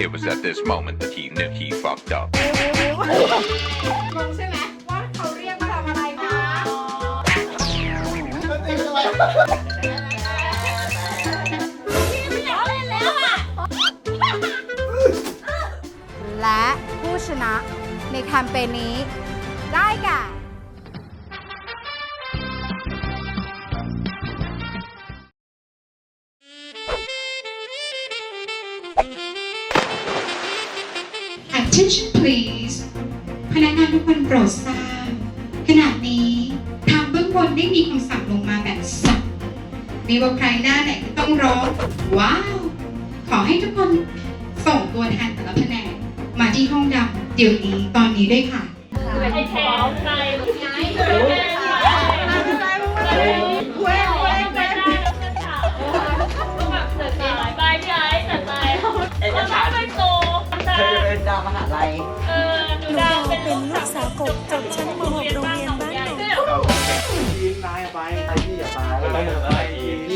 It was at this moment that he knew he fucked up. งงใช่ไหมว่าเขาเรียกมาทำอะไรนะและผู้ชนะในแคมเปญนี้ได้แก่ Attention please พนักงานทุกคนโปรดทราบขณะนี้ทางเบื้องบนได้มีคำสั่งลงมาแบบสับมีว่าใครหน้าไหนที่ต้องร้องว้าว ขอให้ทุกคนส่งตัวแทนแต่ละแผนกมาที่ห้องดำเดี๋ยวนี้ตอนนี้ด้วยค่ะ ไอ้แทนใจไง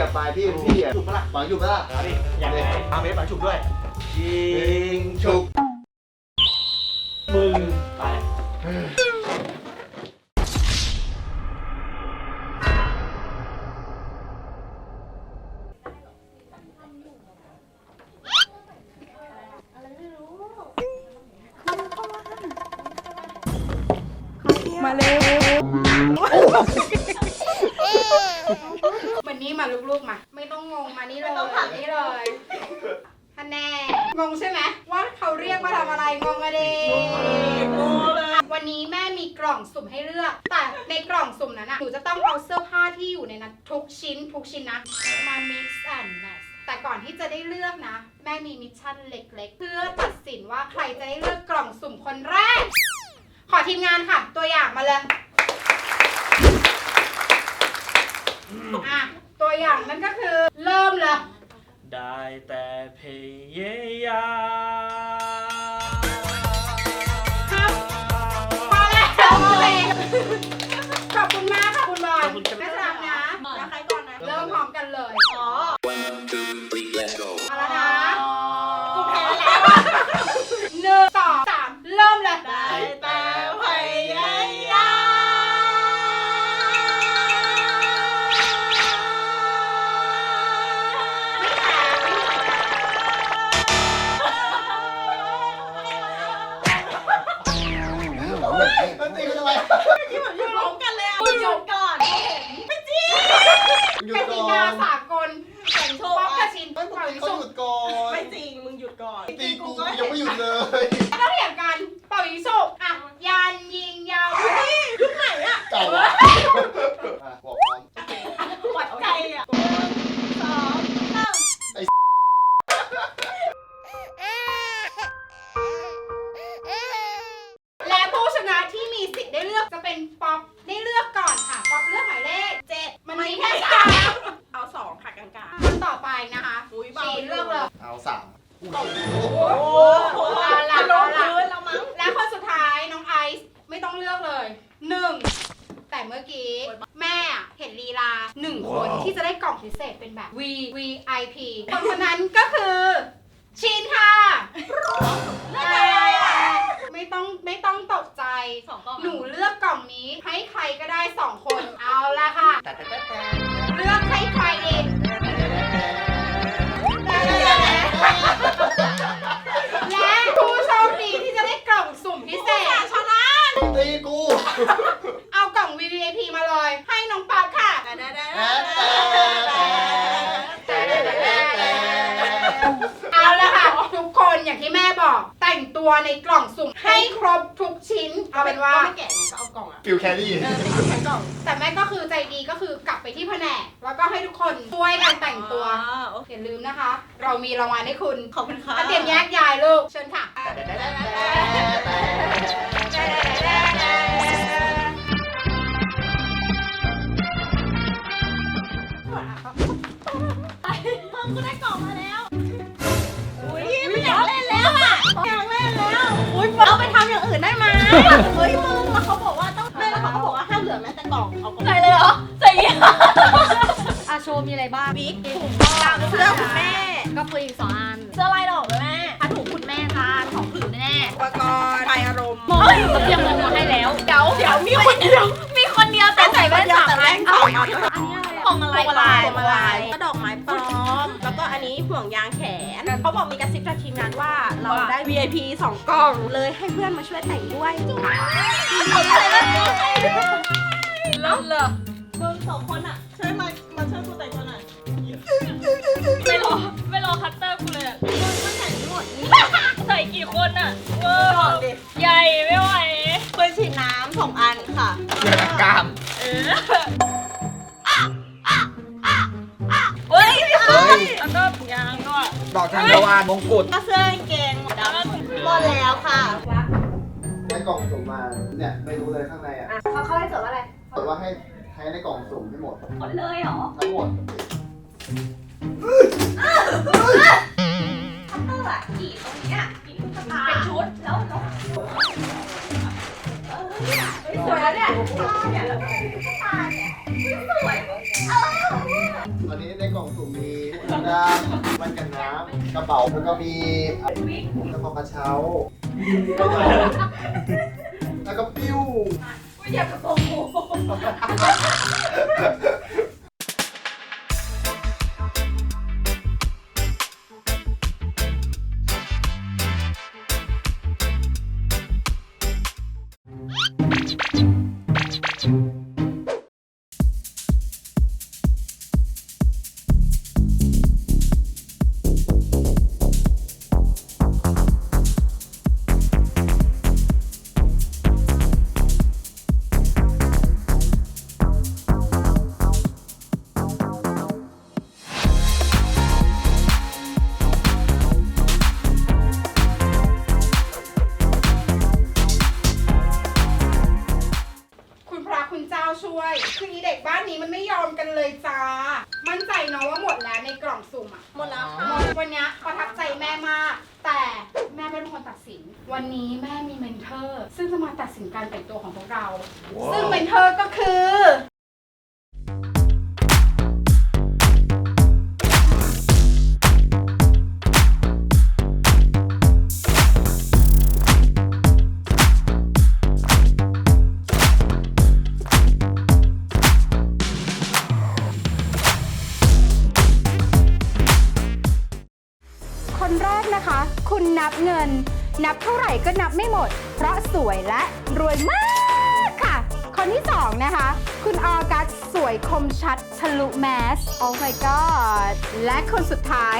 พี่อย่าไปพี่พี่อย่าฉุบปะล่ะฝังฉุบปะล่ะเอาดิอย่างไรเอาเมสฝังฉุบด้วยยิงฉุบมึงไปมาเร็ววั นนี้มาลูกๆมา ไม่ต้องงงมานี่เลยนี่เลยคะแนนงงใช่ไหมว่าเขาเรียกมาทำอะไรงงอะเดวันนี้แม่มีกล่องสุ่มให้เลือก แต่ในกล่องสุ่มนั้นอะหนูจะต้องเอาเสื้อผ้าที่อยู่ในนั้นทุกชิ้นทุกชิ้นนะ มา mix and match แต่ก่อนที่จะได้เลือกนะ แม่มีมิชชั่นเล็ก ๆ เพื่อตัดสินว่าใครจะได้เลือกกล่องสุ่มคนแรก ขอทีมงานค่ะ ตัวอย่างมาเลยอะ ตัวอย่างนั่นก็คือเริ่มเลยได้แต่พยายามครับพอแล้วโอเคขอบคุณมากค่ะคุณบอลแม่รักนะแล้ ก่อนตีกูยังไม่หยุดเลย ต้องเถียงกันเป่ายิงฉุบ เป็นแบบ V V I P คนคนนั้นก็คือชินค่ะเลือกอะไรอะไม่ต้องไม่ต้องตกใจ สองกล่องหนูเลือกกล่องนี้ให้ใครก็ได้สองคน เอาละค่ะ แต่แต่แต่แต่เลือกให้ใครดีและผู้โชคดีที่จะได้กล่องสุ่มพิเศษชนะตีกู ต่งตัวในกล่องสุ่มให้ครบทุกชิ้น เอาเป็นว่าไม่แกะไงก็เอากล่องอะฟิลแครี่เออเป็นแค่กล่องแต่แม่ก็คือใจดีก็คือกลับไปที่แผนก แล้วก็ให้ทุกคนช่วยกันแต่งตัว อ๋อโอเคอย่าลืมนะคะ เรามีรางวัลให้คุณขอบคุณค่ะเตรียมแยกย้ายลูก เชิญค่ะแต่แต่แต่ มีอะไรบ้างวิกถุงกาวเสื้อคุณแม่ ก็ปืนอีกสองอัน เสื้อลายดอกเลยแม่ผ้าถุงคุณแม่จ้าของผืนแน่อุปกรณ์ไฟอารมณ์โมงเพียงโมงมาให้แล้ว เดี๋ยวเดี๋ยวมีคนเดียว มีคนเดียวแต่ใส่แว่นสามอันอันนี้อะไรของอะไรของอะไรก็ดอกไม้ปลอม แล้วก็อันนี้ห่วงยางแขนเขาบอกมีกระซิบจากทีมงานว่าเราได้ VIP สองกล่องเลยให้เพื่อนมาช่วยแต่งด้วยจุ๊บขอบคุณเลยนะแล้วเหรอมึงสองคนอะ อคัตเตอร์กูเลยอะมึงก็แต่งหมดนี่ใส่กี่คนอะเวอก่อนร์ดิใหญ่ไม่ไหว ปืนฉีดน้ำสองอันค่ะเดือดกล้ามเออเฮ้ยเฮ้ยแล้วก็ยางด้วยดอกทานตะวันมงกุฎก็เสื้อกางเกงดำหมดแล้วค่ะในกล่องสุ่มมาเนี่ยไม่รู้เลยข้างในอะเขาเข้าให้จดว่าอะไรบอกว่าให้ใช้ในกล่องสุ่มให้หมดหมดเลยเหรอ ทั้งหมด เท่าไหร่กี่ตรงเนี้ยกี่ตุ๊กตาเป็นชุดแล้วแล้วสวยแล้วเนี่ยตอนนี้ในกล่องสุ่มมีถุงดำมันกันน้ำกระเป๋าแล้วก็มีกระเป๋ากระเช้า แล้วก็ปิ้วอย่ากระโปรงกู เจ้าช่วย คืออีเด็กบ้านนี้มันไม่ยอมกันเลยจ้า มั่นใจเนาะว่าหมดแล้วในกล่องสุ่มอะหมดแล้วหค่ะมดวันเนี้ยประทับใจแม่มาก แต่แม่เป็นคนตัดสิน วันนี้แม่มีเมนเทอร์ ซึ่งจะมาตัดสินการแต่งตัวของพวกเรา ซึ่งเมนเทอร์ก็คือ บเงิน นับเท่าไหร่ก็นับไม่หมด เพราะสวยและรวยมากค่ะ คนที่สองนะคะ คุณออกัสสวยคมชัดทะลุแมส oh my god และคนสุดท้าย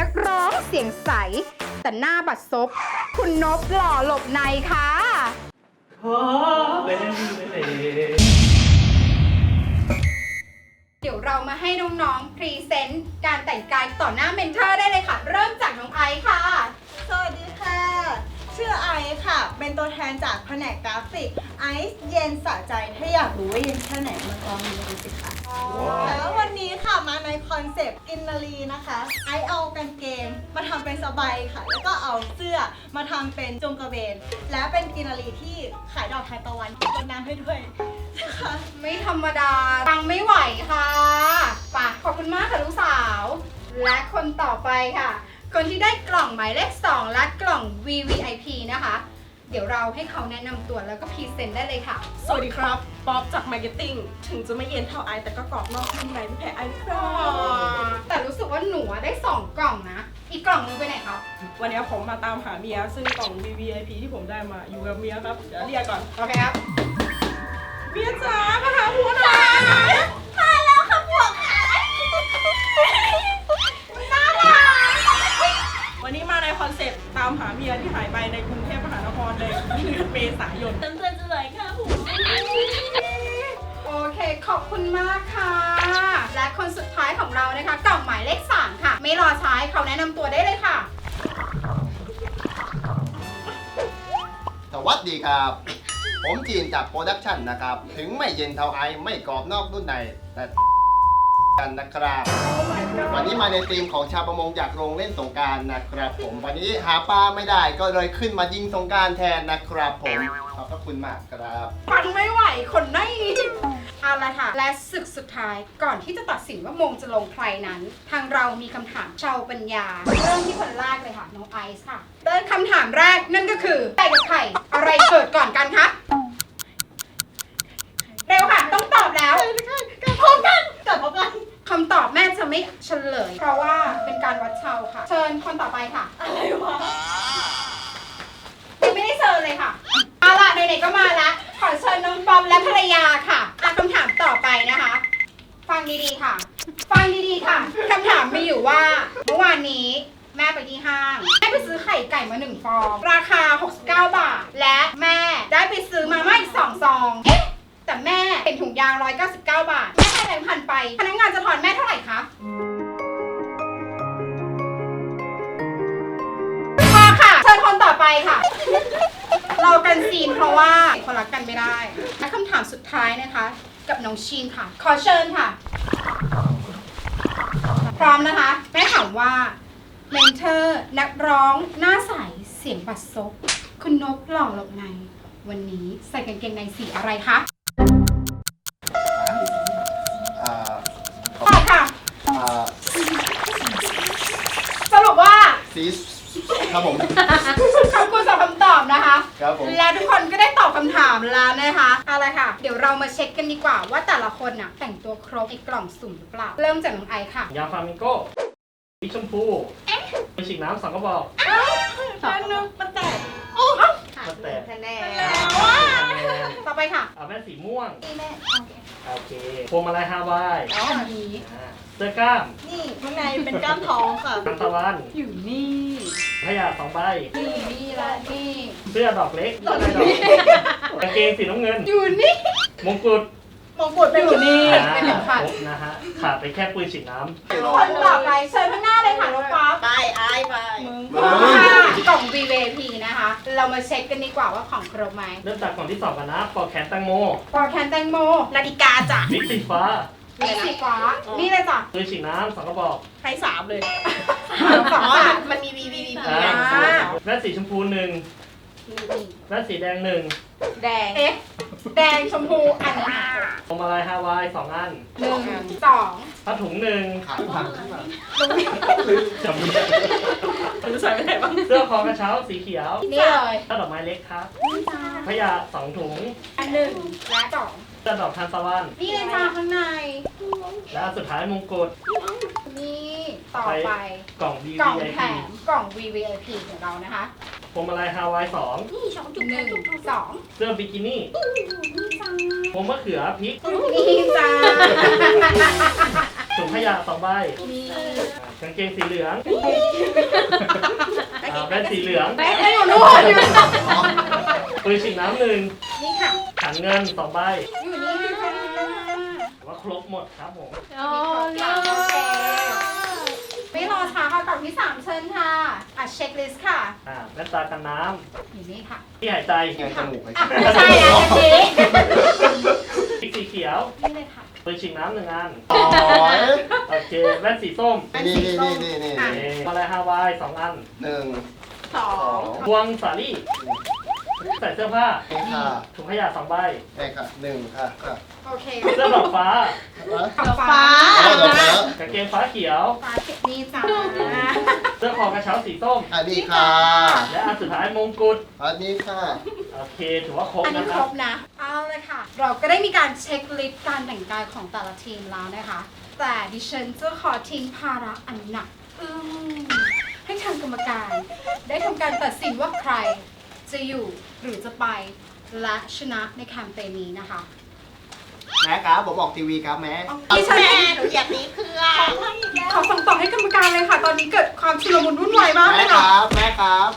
นักร้องเสียงใส แต่หน้าบัดซบ คุณนบหล่อหลบในค่ะ ขอเป็นเลเดี๋ยวเรามาให้น้องๆ พรีเซนต์ การแต่งกายต่อหน้าเมนเทอร์ได้เลยค่ะ เริ่มจากน้องไอซ์ค่ะ สวัสดีค่ะ ชื่อไอซ์ค่ะ เป็นตัวแทนจากแผนกกราฟิก ไอซ์เย็นสะใจ ถ้าอยากรู้ว่าเย็นแค่ไหนมาลองดูกันสิค่ะแล้ววันนี้ค่ะมาในคอนเซปต์กินนารีนะคะ ไอซ์เอากางเกงมาทำเป็นสบายค่ะ แล้วก็เอาเสื้อมาทำเป็นจงกระเบน และเป็นกินนารีที่ขายดอกทานตะวันรดน้ำให้ด้วยนะคะไม่ธรรมดาฟังไม่ไหวค่ะป่ะขอบคุณมากค่ะลูกสาว และคนต่อไปค่ะ คนที่ได้กล่องหมายเลข2และกล่อง VVIP นะคะ เดี๋ยวเราให้เขาแนะนำตัวแล้วก็พรีเซนต์ได้เลยค่ะ สวัสดีครับ ป๊อปจากมาร์เก็ตติ้ง ถึงจะไม่เย็นเท่าไอซ์แต่ก็กรอบนอกนุ่มในไม่แพ้ไอซ์ครับแต่รู้สึกว่าหนูอะได้ 2 กล่องนะ อีกกล่องนึงไปไหนครับ วันนี้ผมมาตามหาเมีย ซึ่งกล่อง VVIP ที่ผมได้มาอยู่กับเมียครับ เดี๋ยวเรียกก่อน โอเคครับ เมียจ๋ามาหาผัวหน่อยมา จีนจากโปรดักชันนะครับ ถึงไม่เย็นเท่าไอซ์ไม่กรอบนอกนุ่นใน แต่กันนะครับ วันนี้มาในธีมของชาวประมงอยากลงเล่นสงการนะครับผม วันนี้หาปลาไม่ได้ก็เลยขึ้นมายิงสงการแทนนะครับผม ขอบพระคุณมากครับ ฟังไม่ไหวคนได้เอาละค่ะ และศึกสุดท้ายก่อนที่จะตัดสินว่ามงจะลงใครนั้น ทางเรามีคำถามชาวปัญญา เริ่มที่คนแรกเลยค่ะ น้องไอซ์ค่ะเริ่มคำถามแรกนั่นก็คือไก่กับไข่อะไรเกิดก่อนกันคะเร็วค่ะ ต้องตอบพร้อมกันเกิดพร้อมกันคำตอบแม่จะไม่เฉลย เพราะว่าเป็นการวัดเชาค่ะ เชิญคนต่อไปค่ะ อะไรวะยังไม่ได้เชิญเลยค่ะเอาล่ะไหนๆก็มาแล้วขอเชิญน้องปอปและภรรยาค่ะอะคำถามต่อไปนะคะ ฟังดีๆค่ะ ฟังดีๆค่ะคำถามมีอยู่ว่าเมื่อวานนี้แม่ไปที่ห้าง แม่ไปซื้อไข่ไก่มาหนึ่งฟอง ราคา 69 บาท และแม่ได้ไปซื้อมาม่าอีกสองซอง เอ๊ะแต่แม่เป็นถุงยาง 199 บาทแม่ให้แบงค์พันไป พนักงานจะถอนแม่เท่าไหร่คะพอค่ะ เชิญคนต่อไปค่ะ เรากันซีนเพราะว่าคนรักกันไม่ได้และคำถามสุดท้ายนะคะ กับน้องชีนค่ะ ขอเชิญค่ะ พร้อมนะคะ แม่ถามว่าเมนเทอร์ นักร้องหน้าใสเสียงบัดซบคุณนกหล่อหลบใน วันนี้ใส่กางเกงในสีอะไรคะ ว่าสีครับผม ขอบคุณสำหรับคำตอบนะคะ ครับผม และทุกคนก็ได้ตอบคำถามแล้วนะคะเอาละค่ะ เดี๋ยวเรามาเช็คกันดีกว่าว่าแต่ละคนน่ะแต่งตัวครบในกล่องสุ่มหรือเปล่า เริ่มจากน้องไอซ์ค่ะยาฟลามิงโก้สีชมพูมีฉีกน้ำสองกระบอกแป๊บนึงมันแตกค่ะมันแตกคะแนนแล้วอะต่อไปค่ะเอาแว่นสีม่วง นี่แม่โอเค พวงมาลัยฮาวายอ๋ออันนี้ อ่าเสื้อกล้ามนี่ข้างในเป็นก้านทองค่ะทันตะวันอยู่นี่พยาสองใบ นี่นี่และนี่เสื้อดอกเล็กดอกดอกกางเกงสีน้ำเงิน อยู่นี่มงกุฎ มงกุฎเป็นอยู่นี่อ่าเป็นหนึ่งขัดครบนะฮะขาดไปแค่ปืนฉีดน้ำคนต่อไปเชิญข้างหน้าเลยค่ะน้องป๊อปไปอายไปมึงค่ะกล่อง VVP นะคะ เรามาเช็คกันดีกว่าว่าของครบไหมเริ่มจากกล่องที่สองกันนะปอกแขนแตงโมปอแคนแตงโมนาฬิกาจ้ะวิกสีฟ้ามีสีฟ้านี่เลยจ้ะปืนฉีดน้ำสองกระบอกให้สามเลยสองอ๋อสามมันมีวีวีวีอ่าอ่าแว่นสีชมพูหนึ่งนี่นี่แว่นสีแดงหนึ่งแดงเอ๊ะ แดงชมพูอันนี้ค่ะพวงมาลัยฮาวายสองอันหนึ่งสองผ้าถุงหนึ่งขาพังขึ้นมาจำไม่ได้มันจะใส่ไปไหนบ้างเสื้อคอกระเช้าสีเขียวนี่เลยถ้าดอกไม้เล็กครับนี่จ้าพยาสองถุงอันหนึ่งและสองเสื้อดอกทานตะวันนี่เลยจ้าข้างใน และสุดท้ายมงกุฎนี่ต่อไปกล่องกล่อง VVIP แถมกล่อง VVIP ของเรานะคะ พวงมาลัยฮาวายสองนี่สองจุดหนึ่งสองเสื้อบิกินี่นี่จ้าพวงมะเขือพริกนี่จ้าถุงขยะสองใบนี่กางเกงสีเหลืองอ่าแว่นสีเหลืองแม่อยู่นู่นอยู่ปืนฉีดน้ำหนึ่งนี่ค่ะขันเงินสองใบอยู่นี่ค่ะถือว่าครบหมดครับผมโอ้โอเคไม่รอช้าค่ะกล่องที่สามเชิญค่ะ อะเช็คลิสต์ค่ะอ่าแว่นตากันน้อยู่นี่ค่ะำที่หายใจไงจมูกไอ้อะไม่ใช่อะอันนี้พริกสีเขียวนี่เลยค่ะปืนฉีดน้ำหนึ่งอันต่อยโอเคแว่นสีส้มนี่นี่นี่นี่นี่โอเคมาลายฮาวายสองอันหนึ่งสอสองงพวงสาลี่ใส่เสื้อผ้านี่ค่ะถุงขยะสองใบนี่ค่ะหนึ่งค่ะค่ะโอเคเสื้อดอกฟ้าดอกฟ้า เอาดอกแล้วกางเกงฟ้าเขียว ฟ้าเก็บนี่จ้า เสื้อคอกระเช้าสีส้ม อันนี้ค่ะและอันสุดท้ายมงกุฎ อันนี้ค่ะ โอเค ถือว่าครบอันนี้นะคครรับบนะ เอาเลยค่ะ เราก็ได้มีการเช็คลิสต์การแต่งกายของแต่ละทีมแล้วนะคะ แต่ดิฉันจะขอทิ้งภาระอันหนักอึ้งให้ทางกรรมการ ได้ทำการตัดสินว่าใครจะอยู่หรือจะไปและชนะในแคมเปญนี้นะคะ แม่ครับผมออกทีวีครับแม่ดิฉันแม่หนูอยากมีเพื่อนขอส่งต่อให้กรรมการเลยค่ะ ตอนนี้เกิดความชุลมุนวุ่นวายมากเลแม่ยคค่ะรับแม่ครับ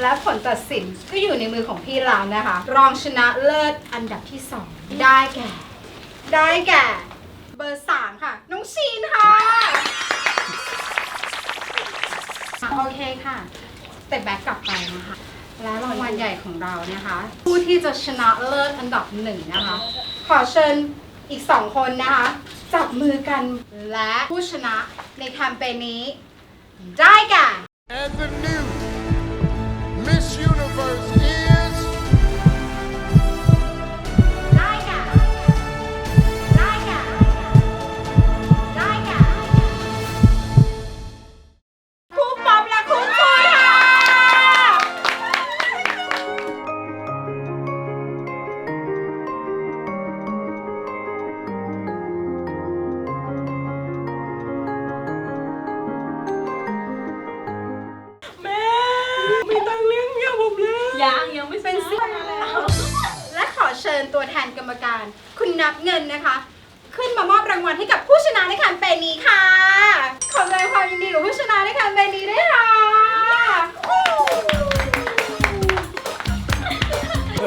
และผลตัดสินก็อยู่ในมือของพี่ลาวนะคะ รองชนะเลิศอันดับที่ 2 ได้แก่ ได้แก่ เบอร์ 3 ค่ะ น้องชีนค่ะอะ โอเคค่ะเตะแบ็กกลับไปนะคะ และรางวัลใหญ่ของเรานะคะ ผู้ที่จะชนะเลิศอันดับหนึ่งนะคะ ขอเชิญอีกสองคนนะคะ จับมือกันและผู้ชนะในแคมเปญนี้ ได้แก่ And the new คุณนับเงินนะคะ ขึ้นมามอบรางวัลให้กับผู้ชนะในแคมเปญนี้ค่ะ ขอแสดงความยินดีกับผู้ชนะในแคมเปญนี้ด้วยค่ะ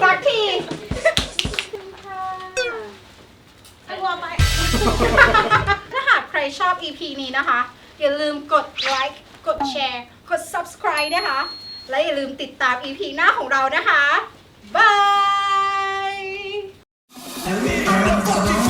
สักทีไอ้วัวไปถ้าหากใครชอบ EP นี้นะคะ อย่าลืมกดไลค์กดแชร์กด subscribe นะคะ และอย่าลืมติดตาม EP หน้าของเรานะคะบาย fucking